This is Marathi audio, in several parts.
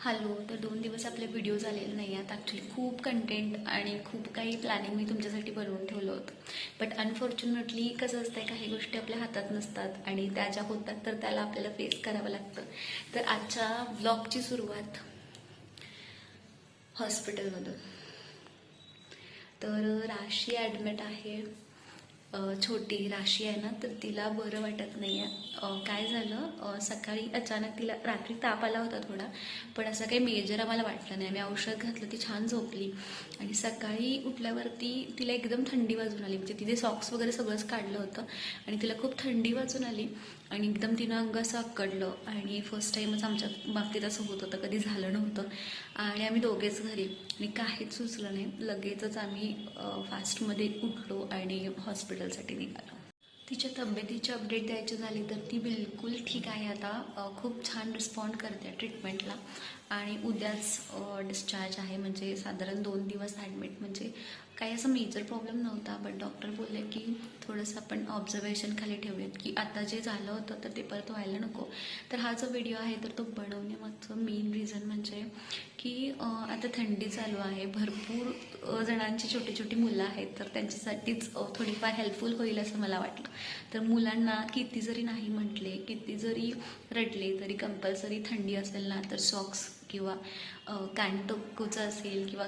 हॅलो तर दोन दिवस आपले व्हिडिओ झालेले नाही आहेत. ॲक्च्युली खूप कंटेंट आणि खूप काही प्लॅनिंग मी तुमच्यासाठी बनवून ठेवलं होतं. बट अनफॉर्च्युनेटली कसं असतं काही गोष्टी आपल्या हातात नसतात आणि त्या ज्या होतात तर त्याला आपल्याला फेस करावं लागतं. तर आजच्या ब्लॉगची सुरुवात हॉस्पिटलमधून तर राशी ॲडमिट आहे. छोटी राशी आहे ना तर तिला बरं वाटत नाही आहे काय झालं? सकाळी अचानक तिला रात्री ताप आला होता थोडा पण असं काही मेजर आम्हाला वाटलं नाही. आम्ही औषध घातलं ती छान झोपली. आणि सकाळी उठल्यावरती तिला एकदम थंडी वाजून आली. म्हणजे तिथे सॉक्स वगैरे सगळंच काढलं होतं आणि तिला खूप थंडी वाजून आली आणि एकदम तिनं अंग असं अक्कडलं आणि फर्स्ट टाईमच आमच्या बाबतीत असं होत होतं. कधी झालं नव्हतं. आणि आम्ही दोघेच घरी. आणि काहीच सुचलं नाही. लगेचच आम्ही फास्टमध्ये उठलो आणि हॉस्पिटल हॉस्पिटलसाठी निघालो. तिच्या तब्येतीची अपडेट द्यायची झाली तर ती बिलकुल ठीक आहे आता. खूप छान रिस्पॉन्ड करते ट्रीटमेंटला आणि उद्याच डिस्चार्ज आहे. म्हणजे साधारण दोन दिवस ॲडमिट म्हणजे काही असं मेजर प्रॉब्लेम नव्हता बट डॉक्टर बोलले की थोडंसं आपण ऑब्झर्वेशन खाली ठेवूयात की आता जे झालं होतं तर ते परत व्हायला नको. तर हा जो व्हिडिओ आहे तर तो बनवण्यामागचं मेन रिझन म्हणजे की आता थंडी चालू आहे. भरपूर जणांची छोटी छोटी मुलं आहेत. तर त्यांच्यासाठीच थोडीफार हेल्पफुल होईल असं मला वाटलं. तर मुलांना किती जरी नाही म्हटले किती जरी रडले तरी कंपल्सरी थंडी असेल ना तर सॉक्स किंवा कॅन्टोकोचं असेल किंवा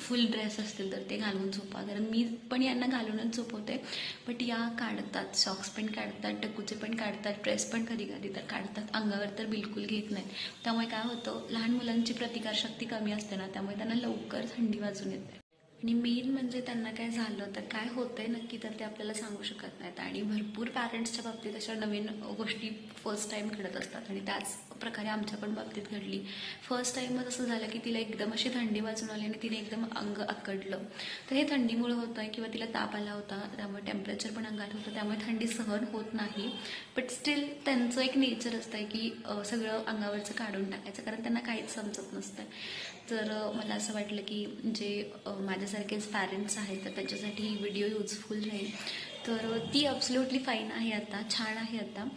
फुल ड्रेस असतील तर ते घालून झोपा. कारण मी पण यांना घालूनच झोपवते. बट या काढतात सॉक्स पण काढतात टकूचे पण काढतात ड्रेस पण कधी कधी तर काढतात. अंगावर तर बिलकुल घेत नाहीत. त्यामुळे काय होतं लहान मुलांची प्रतिकारशक्ती कमी असते ना त्यामुळे त्यांना लवकर थंडी वाजून येते. आणि मेन म्हणजे त्यांना काय झालं तर काय होतंय नक्की तर ते आपल्याला सांगू शकत नाहीत. आणि भरपूर पॅरेंट्सच्या बाबतीत अशा नवीन गोष्टी फर्स्ट टाईम घडत असतात. आणि त्याच प्रकारे आमच्या पण बाबतीत घडली. फर्स्ट टाईमच असं झालं की तिला एकदम अशी थंडी वाजून आली आणि तिने एकदम अंग आकडलं. तर हे थंडीमुळे होतं आहे किंवा तिला ताप आला होता त्यामुळे टेम्परेचर पण अंगात होतं त्यामुळे थंडी सहन होत नाही. बट स्टील त्यांचं एक नेचर असतं आहे की सगळं अंगावरचं काढून टाकायचं. कारण त्यांना काहीच समजत नसतं तर मला असं वाटलं की जे माझ्यासारखेच पॅरेंट्स आहेत तर त्यांच्यासाठी ही व्हिडिओ युजफुल राहील. तर ती अब्सल्युटली फाईन आहे आता छान आहे आता.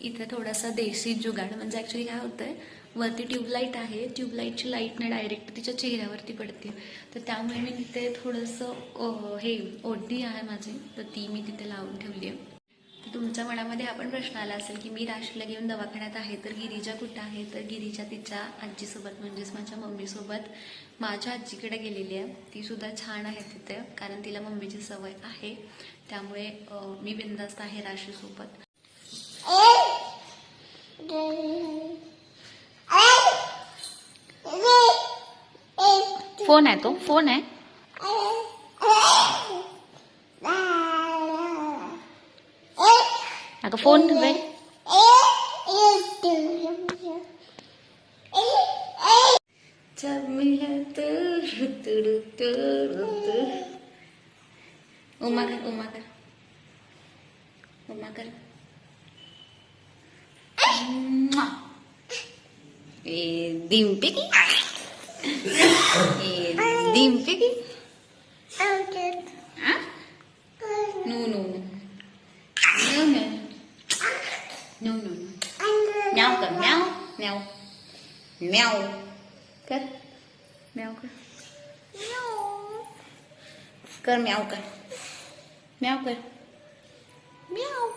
इथे थोडासा देशी जुगाड म्हणजे ॲक्च्युली काय होतं आहे वरती ट्यूबलाईट आहे ट्यूबलाईटची लाइट ना डायरेक्ट तिच्या चेहऱ्यावरती पडते. तर त्यामुळे मी तिथे थोडंसं हे ओढणी आहे माझी तर ती मी तिथे लावून ठेवली आहे. तुमच्या मनामध्ये हा पण प्रश्न आला असेल की मी राशीला घेऊन दवाखान्यात आहे तर गिरीजा कुठं आहे? तर गिरीजा तिच्या आजीसोबत म्हणजेच माझ्या मम्मीसोबत माझ्या आजीकडे गेलेली आहे. ती सुद्धा छान आहे तिथे कारण तिला मम्मीची सवय आहे. त्यामुळे मी बिंदास्त आहे राशीसोबत. फोन आहे तो फोन आहे. अगं फोन रे जब मिला तो रुत रुत रुत उमा कर उमा कर उमा कर म्वा. ए डिम्पिकी ए डिम्पिकी हा no no no no no no no म्याव कर म्याव म्याव म्याव कर म्याव कर कर म्याव कर म्याव कर म्याव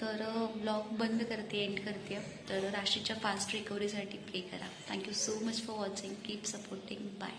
तर ब्लॉग बंद करते एंड करते. तर राशीच्या फास्ट रिकव्हरीसाठी प्ले करा. Thank you so much for watching keep supporting bye